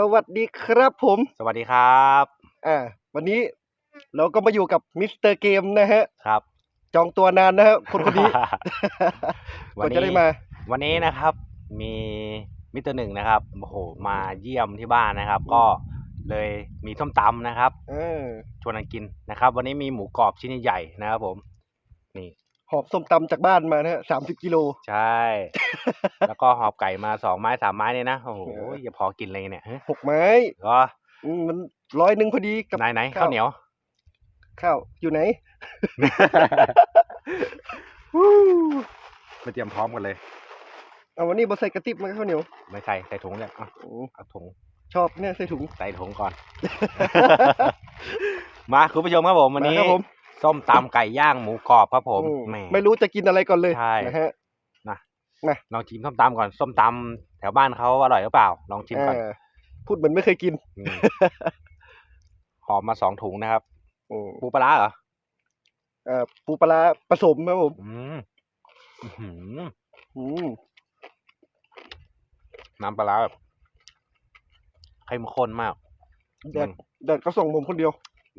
สวัสดีครับผมสวัสดีครับอ่าวันนี้เราก็มาอยู่กับมิสเตอร์เกมนะฮะครับ จองตัวนานนะฮะคนคนนี้กวันว่านี้จะได้มา วันนี้นะครับ มีมิสเตอร์หนึ่งนะครับโอ้โหมาเยี่ยมที่บ้านนะครับ ก็เลยมีส้มตำนะครับเออชวนกันกินนะครับ วันนี้มีหมูกรอบชิ้นใหญ่ๆนะครับผม นี่หอบส้มตำจากบ้านมานะฮะสามสิบกิโลใช่ แล้วก็หอบไก่มาสองไม้สามไม้เนี่ยนะโอ้โหเอออย่าพอกินเลยเนี่ยฮะหกไม้ก็อืมมันร้อยหนึ่งพอดีกับไหนไหนๆข้าวข้าวเหนียวข้าวอยู่ไหนมาเตรียมพร้อมกันเลยเอาวันนี้บอใส่กระติบมาข้าวเหนียวไม่ใส่ใส่ถุงเลยอะอืมเอาถุงชอบเนี่ยใส่ถุงใส่ถุงก่อน มาคุณผู้ชมครับผมวันนี้มาครับผมส้มตำไก่ย่างหมูกรอบครับผมอืมแหมไม่รู้จะกินอะไรก่อนเลยใช่ นะฮะลองชิมส้มตำก่อนส้มตำแถวบ้านเขาอร่อยหรือเปล่า ลองชิมก่อนอ่าพูดเหมือนไม่เคยกินอืมหอมมาสองถุงนะครับอืมปูปลาร้าเหรออ่าปูปลาร้าผสมครับผมอืมอื้อหืออืมน้ำปลาร้าแบบเข้มข้นมากแดดแดดก็ส่งผมคนเดียว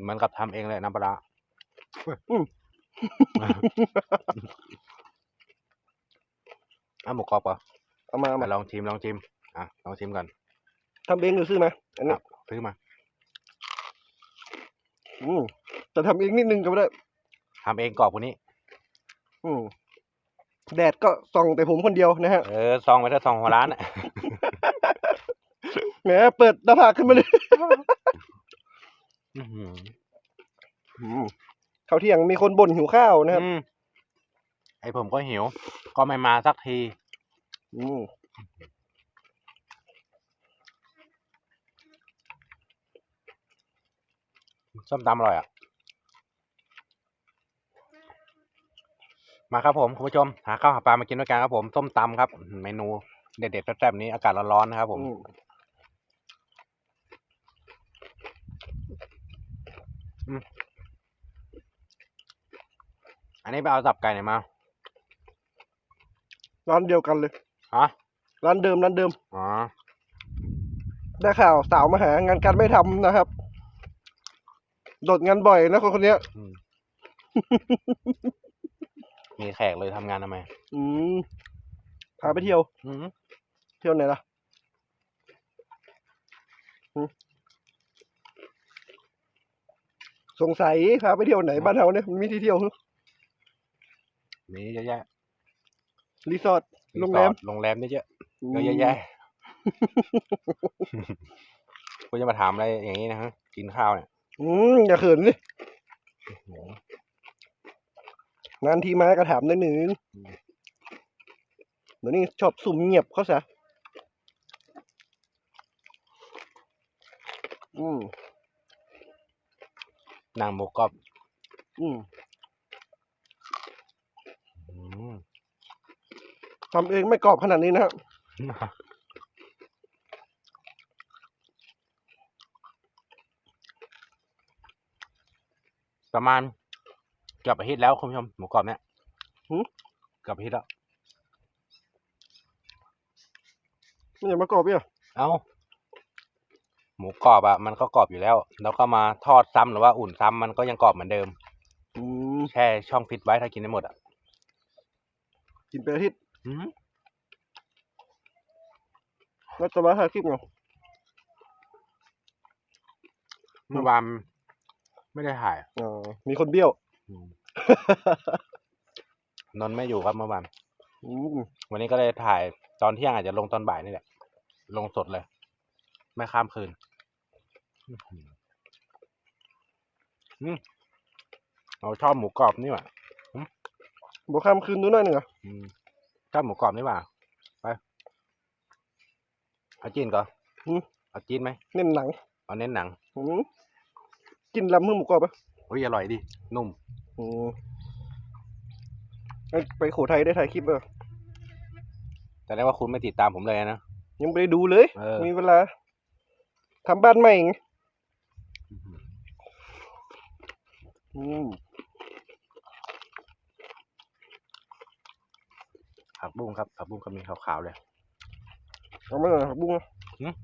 เหมือนกับทำเองเลยน้ำปลาร้าอืม อะหมูกรอบเหรอเอามาเอาอะมาลองชิมลองชิมอะลองชิมก่อนทำเองหรือซื้อมาอันนี้อะซื้อมาอืมแต่ทำเองนิดนึงก็ไม่ได้ ทำเองกรอบกว่านี้ อืมแดดก็ส่องแต่ผมคนเดียวนะฮะเออซองไปถ้าซองหัวร้านอะ แหมเปิดหน้าผากขึ้นมาเลยอื้อหืออืมข้าวเที่ยงมีคนบ่นหิวข้าวนะครับ อืมไอผมก็หิว ก็ไม่มาสักทีอืมส้มตำอร่อยอะ มาครับผมคุณผู้ชม หาข้าวหาปลามากินด้วยกันครับผม ส้มตำครับ เมนูเด็ดๆแซ่บๆนี้อากาศร้อนๆนะครับผมอืมอันนี้ไปเอาสับไก่ไหนมา ร้านเดียวกันเลยฮะร้านเดิมร้านเดิมอ๋อได้ข่าวสาวมาหางานการไม่ทำนะครับ โดดงานบ่อยนะคนคนเนี้ยอืมมีแขกเลยทำงานทำไม อืมพาไปเที่ยว อืมเที่ยวไหนล่ะหืมสงสัยพาไปเที่ยวไหนบ้านเราเนี่ยมันมีที่เที่ยวหึมีเยอะแยะ รีสอร์ทโรงแรมสอดโรงแรมเยอะๆเยอะแยะคุณจะมาถามอะไรอย่างนี้นะฮะ กินข้าวเนี่ย อืมอย่าเขินสิโอ้โหงานทีมาก็ถามนิดหนึ่งอืมเดี๋ยวนี้ชอบสุ่มเงียบเขาซะอืมนางหมูกรอบอืม อืม ทำเองไม่กรอบขนาดนี้นะครับประมาณเกือบอาทิตย์แล้วคุณผู้ชมหมูกรอบเนี่ยหืมเกือบอาทิตย์แล้ว ไม่อยากมากรอบเนี่ยเอ้า หมูกรอบอะมันก็กรอบอยู่แล้ว แล้วก็มาทอดซ้ำหรือว่าอุ่นซ้ำมันก็ยังกรอบเหมือนเดิม อืมแช่ช่องฟิตไว้ถ้ากินได้หมดอะกินไปอาทิตย์อืม แล้วจะมาถ่ายคลิปเหรอเมื่อวานไม่ได้ถ่ายอ๋อมีคนเบี้ยว อืมนนท์ไม่อยู่ครับเมื่อวานอืมวันนี้ก็เลยถ่ายตอนเที่ยงอาจจะลงตอนบ่ายนี่แหละ ลงสดเลย ไม่ข้ามคืนอื้อหืออืมเราชอบหมูกรอบนี่หว่าบอกข้ามคืนดูหน่อยหนึ่งเหรออืม ชอบหมูกรอบนี่หว่าไปเอาจีนก่อนอืม เอาจีนไหมเน้นหนังเอาเน้นหนังอืมกินลำเมื่อหมูกรอบปะอุ้ยอร่อยดินุ่มอืมงั้นไปโขทัยได้ถ่ายคลิปเออแต่ได้ว่าคุณไม่ติดตามผมเลยนะ ยังไม่ได้ดูเลย เออ มีเวลาทำบ้านใหม่ไงอื้อหืออืม ผักบุ้งครับ ผักบุ้งก็มีขาวๆเลยเอามาหน่อยผักบุ้งนะ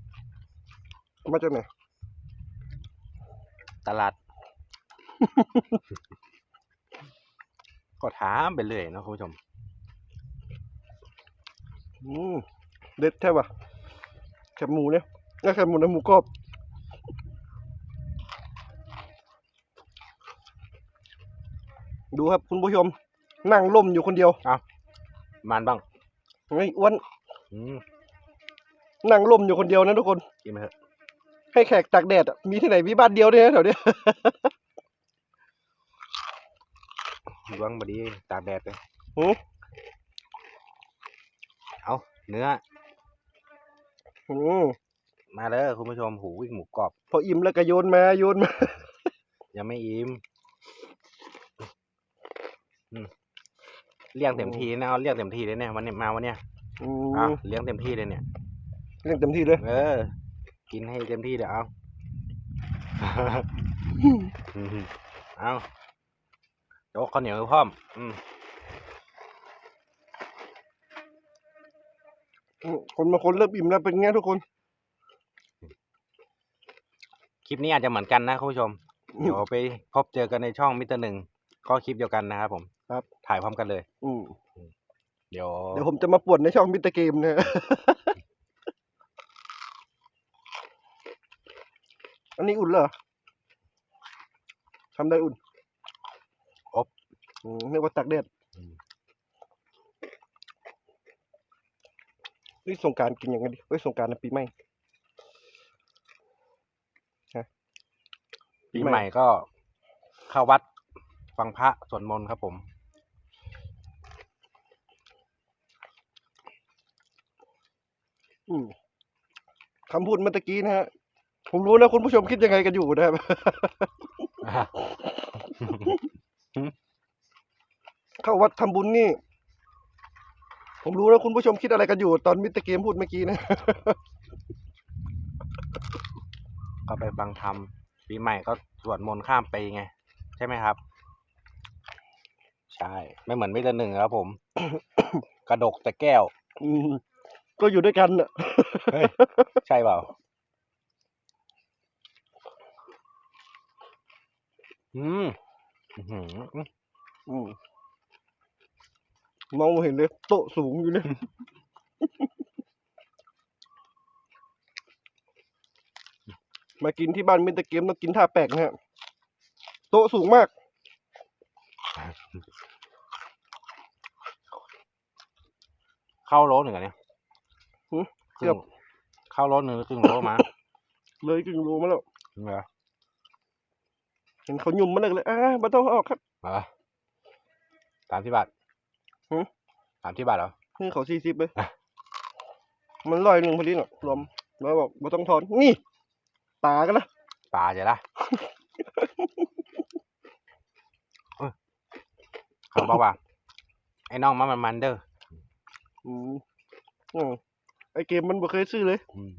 มาจากไหนตลาด ก็ถามไปเรื่อยเนาะคุณผู้ชม อืมเด็ดแท้ว่ะแคบหมูเนี่ยน่าแคบหมูนะหมูกรอบดูครับคุณผู้ชม นั่งล่มอยู่คนเดียว มันบ้างไอ้อ้วนอืมนั่งล่มอยู่คนเดียวนะทุกคน กินไปเถอะให้แขกตากแดดอะมีที่ไหนมีบ้านเดียวเนี่ยนะแถวเนี้ยดวงบดีตากแดดเลยหือ เอาเนื้อ อืมมาเลยคุณผู้ชมหูวิ่งหมูกรอบ พออิ่มแล้วก็โยนมาโยนมา ยังไม่อิ่มอืม เลี้ยงเต็มทีนะเอาเลี้ยงเต็มทีเลยเนี่ยวันนี้มาวันเนี้ยอือะมเลี้ยงเต็มที่เลยเนี่ย เล่นเต็มที่เลยเออ กินให้เต็มที่เดี๋ยวเอา เอาโจ๊กข้าวเหนียวให้พร้อม อืมอืมคนบางคนเริ่มอิ่มแล้วเป็นไงทุกคนคลิปนี้อาจจะเหมือนกันนะคุณผู้ชม เดี๋ยวไปพบเจอกันในช่องมิสเตอร์หนึ่งก็คลิปเดียวกันนะครับผม ครับ ถ่ายพร้อมกันเลย อืมเดี๋ยว เดี๋ยวผมจะมาป่วนในช่องมิสเตอร์เกมนะอันนี้อุ่นเหรอทำได้อุ่นอบอืมนึกว่าตักแดดอืมนี่สงกรารกินอย่างไงดิเฮ้ยสงกรารนะปีใหม่ปีใหม่ก็เข้าวัดฟังพระสวดมนต์ครับผม อืม คำพูดเมื่อตะกี้นะฮะ ผมรู้นะคุณผู้ชมคิดยังไงกันอยู่นะครับ เข้าวัดทำบุญนี่ ผมรู้นะคุณผู้ชมคิดอะไรกันอยู่ ตอนมิสเตอร์เกมพูดเมื่อกี้นะ ก็ไปฟังธรรมปีใหม่ก็สวดมนต์ข้ามปีไง ใช่ไหมครับ ใช่ ไม่เหมือนมิสเตอร์หนึ่งครับผม กระดกแต่แก้ว อืม ก็อยู่ด้วยกันน่ะ เฮ้ย ใช่เปล่าอืมอื้อหือ อืมมองไม่เห็นเลยโต๊ะสูงอยู่เนี่ยมากินที่บ้านมิสเตอร์เกมต้องกินท่าแปลกนะฮะโต๊ะสูงมาก เข้าโลหนึ่งเหรอเนี่ยหือค รึ่เกือบงเข้าโลหนึ่งหรือครึ่งโลมาเลยกึ่งโลมาแล้วเหรอเห็นเขายุ่มมาเลยเลยอ่ามาต้องเอาออกครับเหรอสามสิบบาทหือสามสิบบาทเหรอนี่เขาสี่สิบเลยอะมันลอยหนึ่งพอดีเนาะรวมแล้วบอกมาต้องทอนนี่ตากันละปลาจะละเอ้ยเขาบอกว่าไอ้น้องมันมันมันเด้ออืมอืม ไอเกมมันบ่เคยซื้อเลยอืม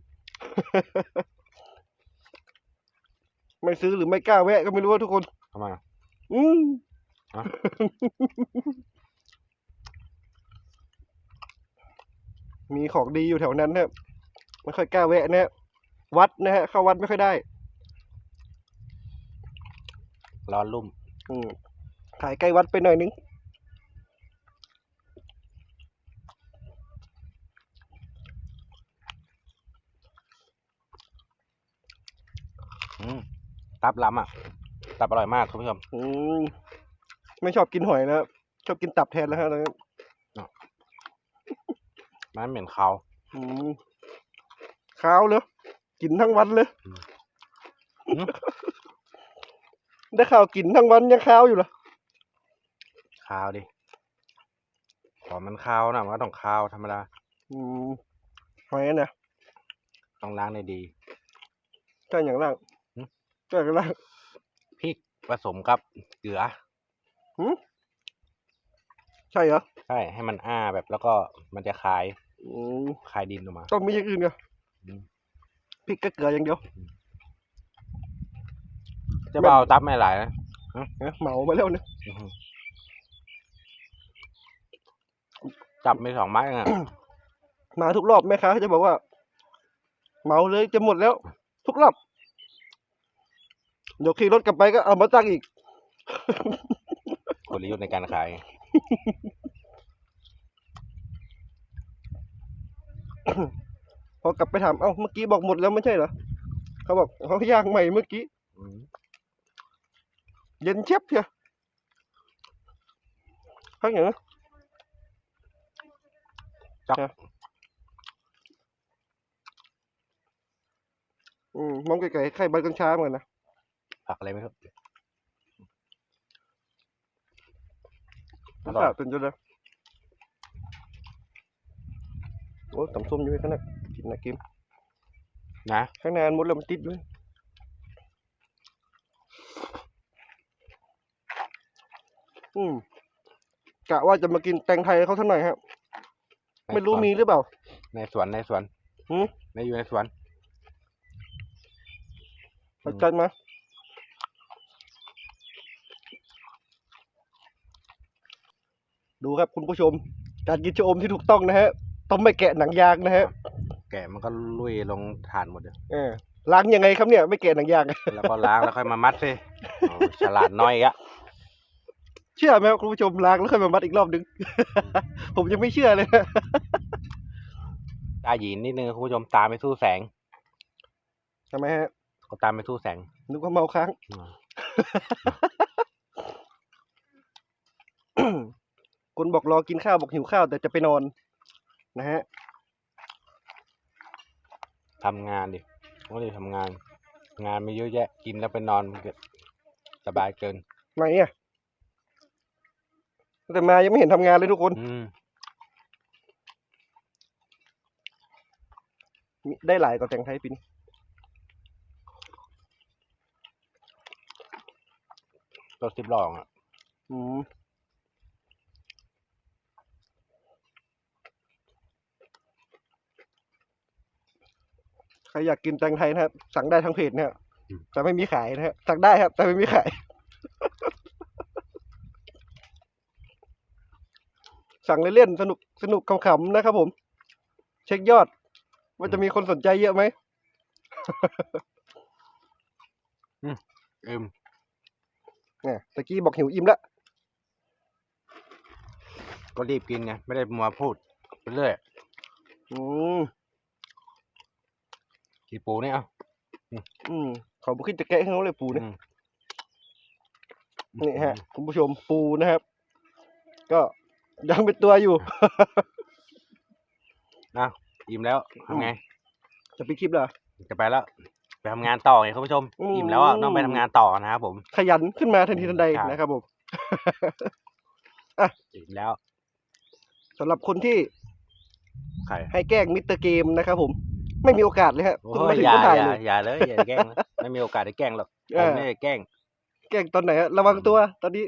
ไม่ซื้อหรือไม่กล้าแวะก็ไม่รู้ว่าทุกคน ทำไมอะ อืมฮะ มีของดีอยู่แถวนั้นนะครับไม่ค่อยกล้าแวะนะฮะวัดนะฮะเข้าวัดไม่ค่อยได้ ร้อนรุ่มอืมขายใกล้วัดไปหน่อยนึง ตับล้ำอะ ตับอร่อยมากคุณผู้ชมอืมไม่ชอบกินหอยนะครับชอบกินตับแทนแล้วฮะตอนนี้มันเหม็นเขาวอืมข้าวเลยกินทั้งวันเลยอืมได้ข่าวกินทั้งวันยังข้าวอยู่เหรอคาวดิขอมันคาวนะมันก็ต้องคาวธรรมดา อืมหอยนะต้องล้างในดีใช่อย่างล่าง หืมใช่อย่างล่างพริกผสมกับเกลือใช่เหรอใช่ ให้มันอ้าแบบแล้วก็มันจะคายอืมคายดินออกมา ต้องมีอย่างอื่นเหรออืม พริกกับเกลืออย่างเดียวจะเบาตับไม่หลายนะเอ๊ะเหมามาแล้วเนี่ยอื้อหือจับไปสองไม้เองอะ มาทุกรอบแม่ค้าเขาจะบอกว่า เหมาเลยจะหมดแล้ว ทุกกรอบ เดี๋ยวขี่รถกลับไปก็เอามาตั้งอีก กลยุทธ์ในการขาย พอกลับไปถามเอ้าเมื่อกี้บอกหมดแล้วไม่ใช่เหรอเขาบอกเขาย่างใหม่เมื่อกี้อืมเย็นเชียบเชียวพักอย่างนะจักนะอืมมองไกลๆไข่ใบกัญชาเหมือนกันนะ ผักอะไรไม่รู้อรสร่อยชาติเป็นจุดเลยโอ้ตำส้มอยู่ข้างหน้ากินนะกิมนะข้างในอันหมดแล้วมันติดเลยอืมกะว่าจะมากินแตงไทยเขาสักหน่อยครับไม่รู้มีหรือเปล่า ในสวนในสวนหืมในอยู่ในสวนเอาจัดมา ครับคุณผู้ชม การกินชะอมที่ถูกต้องนะฮะต้องไม่แกะหนังยางนะฮะแกะมันก็ลุยลงถ่านหมดเลยเออล้างยังไงครับเนี่ย ไม่แกะหนังยางแล้วก็ล้างแล้วค่อยมามัดสิโอ้ฉลาดน้อยอีกอะเชื่อไหมครับคุณผู้ชมล้างแล้วค่อยมามัดอีกรอบนึง ผมยังไม่เชื่อเลยนะตาหยีนนิดนึงคุณผู้ชมตามไปสู้แสงทำไมฮะก็ตามไปสู้แสงนึกว่าเมาค้าง อืม คนบอกรอกินข้าวบอกหิวข้าว แต่จะไปนอน นะฮะทำงานดิก็เลยทำงาน งานไม่เยอะแยะ กินแล้วไปนอนมันก็สบายเกินไหนอะแต่มายังไม่เห็นทำงานเลยทุกคน อืมมีได้หลายกว่าแต่งไทยปีนี้รถสิบล้ออะ อืม ครอยากกินแตงไทยนะครับ สั่งได้ทั้งเพจนะครับแต่ไม่มีขายนะฮะสั่งได้ครับ แต่ไม่มีขาย สั่งเล่นๆสนุกสนุกขำๆนะครับผม เช็คยอด ว่าจะมีคนสนใจเยอะไหมเอิมเนี่ยตะกี้บอกหิวอิ่มแล้วก็รีบกินไงไม่ได้มัวพูดไปเรื่อยอืม กี่ปูนี่เอะอืมเขาบุคิดจะแกะให้เขาเลยปูเนี่ยนี่ฮะ คุณผู้ชมปูนะครับ ก็ยังเป็นตัวอยู่นะอิ่มแล้วทำไง จะปิดคลิปเหรอจะไปแล้ว ไปทำงานต่อไงคุณผู้ชมอืมอิ่มแล้วอะต้องไปทำงานต่อนะครับผม ขยันขึ้นมาทันทีทันใดครับนะครับผมอิ่มแล้วสำหรับคนที่ใครให้แกล้งมิสเตอร์เกมนะครับผม ไม่มีโอกาสเลยฮะโอ้เพิ่งมายถึงอย่าก็ถ่ายอย่าเลยอย่าเลยอย่าแกล้งนะไม่มีโอกาสได้แกล้งหรอกเอผมอไม่ได้แกล้ง แกล้งตอนไหนฮะระวังตัวตอนนี้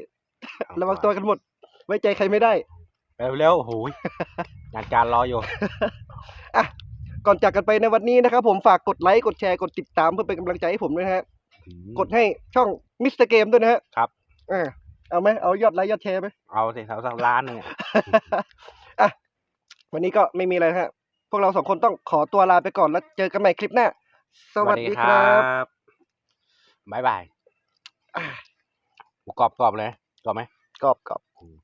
ระวังตัวกันหมด ไว้ใจใครไม่ได้เร็วเร็วๆโอ้โหยงานการรออยู่ก่อนจากกันไปในวันนี้นะครับผมฝากกดไลค์กดแชร์กดติดตามเพื่อเป็นกำลังใจให้ผมด้วยนะฮะกดให้ช่องมิสเตอร์เกมด้วยนะฮะครับเออเอาไหมเอายอดไลค์ยอดแชร์ไหมเอาสิเอาสักล้านหนึงอะอะวันนี้ก็ไม่มีอะไรนะฮะ พวกเราสองคนต้องขอตัวลาไปก่อนแล้วเจอกันใหม่คลิปหน้า สวัสดีครับบ๊ายบายหมูกรอบกรอบเลยกรอบไหมกรอบกรอบอืม